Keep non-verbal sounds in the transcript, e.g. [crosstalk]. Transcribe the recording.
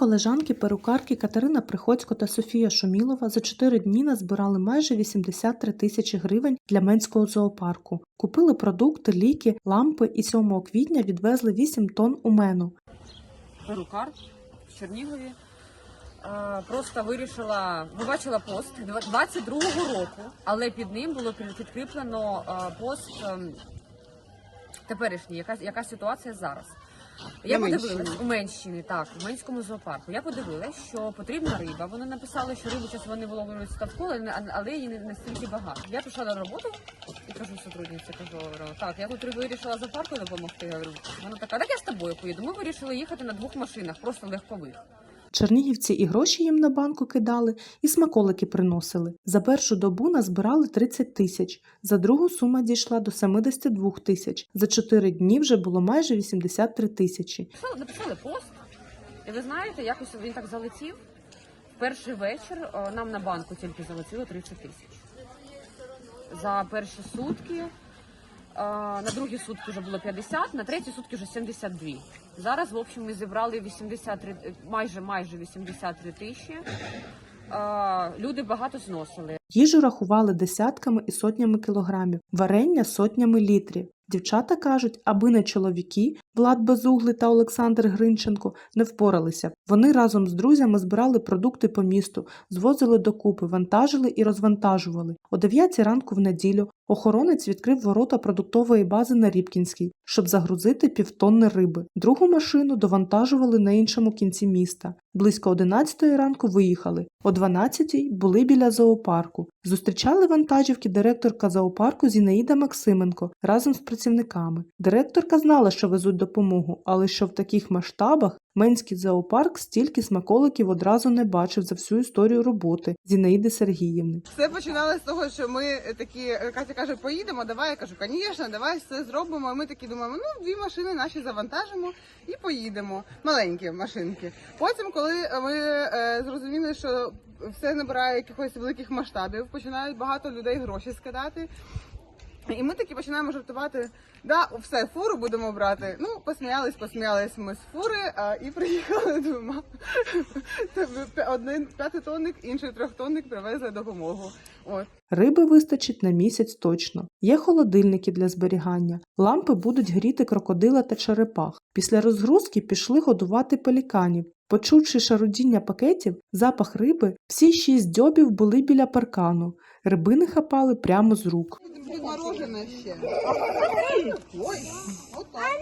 колежанки перукарки Катерина Приходько та Софія Шумілова за чотири дні назбирали майже 83 тисячі гривень для Менського зоопарку. Купили продукти, ліки, лампи і 7 квітня відвезли 8 тонн у мену. перукар в Чернігові. Е, Просто вирішила, побачила пост 22-го року, але під ним було підкріплено е, пост ем, теперішній, яка, яка ситуація зараз. Я подивилась у Менщині, так, у Менському зоопарку. Я подивилась, що потрібна риба. Вони написали, що рибу час вони виловлюють ставку, але, її не настільки багато. Я пішла на роботу і кажу сотрудниці, кажу, так, я тут вирішила зоопарку допомогти. Вона така, так я з тобою поїду. Ми вирішили їхати на двох машинах, просто легкових. Чернігівці і гроші їм на банку кидали, і смаколики приносили. За першу добу назбирали 30 тисяч, за другу сума дійшла до 72 тисяч. За чотири дні вже було майже 83 тисячі. Написали, пост, і ви знаєте, якось він так залетів. Перший вечір е, нам на банку тільки залетіло 30 тисяч. За перші сутки, на другі сутки вже було 50, на треті сутки вже 72. Зараз, в общем, ми зібрали 83, е, майже майже 83 тисячі. Люди багато зносили. Їжу рахували десятками і сотнями кілограмів, варення сотнями літрів. Дівчата кажуть, аби не чоловіки, Влад Безуглий та Олександр Гринченко не впоралися. Вони разом з друзями збирали продукти по місту, звозили докупи, вантажили і розвантажували. О 9 ранку в неділю охоронець відкрив ворота продуктової бази на Рібкінській, щоб загрузити півтонни риби. Другу машину довантажували на іншому кінці міста. Близько 11 ранку виїхали. О 12 були біля зоопарку. Зустрічали вантажівки директорка зоопарку Зінаїда Максименко разом з працівниками. Директорка знала, що везуть допомогу, але що в таких масштабах Менський зоопарк стільки смаколиків одразу не бачив за всю історію роботи Зінаїди Сергіївни. Все починалося з того, що ми такі, Катя каже, поїдемо, давай. Я кажу, звісно, давай все зробимо. І ми такі думаємо, ну дві машини наші завантажимо і поїдемо. Маленькі машинки. Потім, коли ми е, зрозуміли, що все набирає якихось великих масштабів, починають багато людей гроші скидати. [laughs] І ми такі починаємо жартувати. Да, все, фуру будемо брати. Ну, посміялись, посміялись ми з фури а, і приїхали [laughs] двома. Тобто Один п'ятитонник, інший трьохтонник привезли допомогу. От. Риби вистачить на місяць точно. Є холодильники для зберігання. Лампи будуть гріти крокодила та черепах. Після розгрузки пішли годувати пеліканів. Почувши шарудіння пакетів, запах риби, всі шість дзьобів були біля паркану. Рибини хапали прямо з рук. Ще. Ой, отак.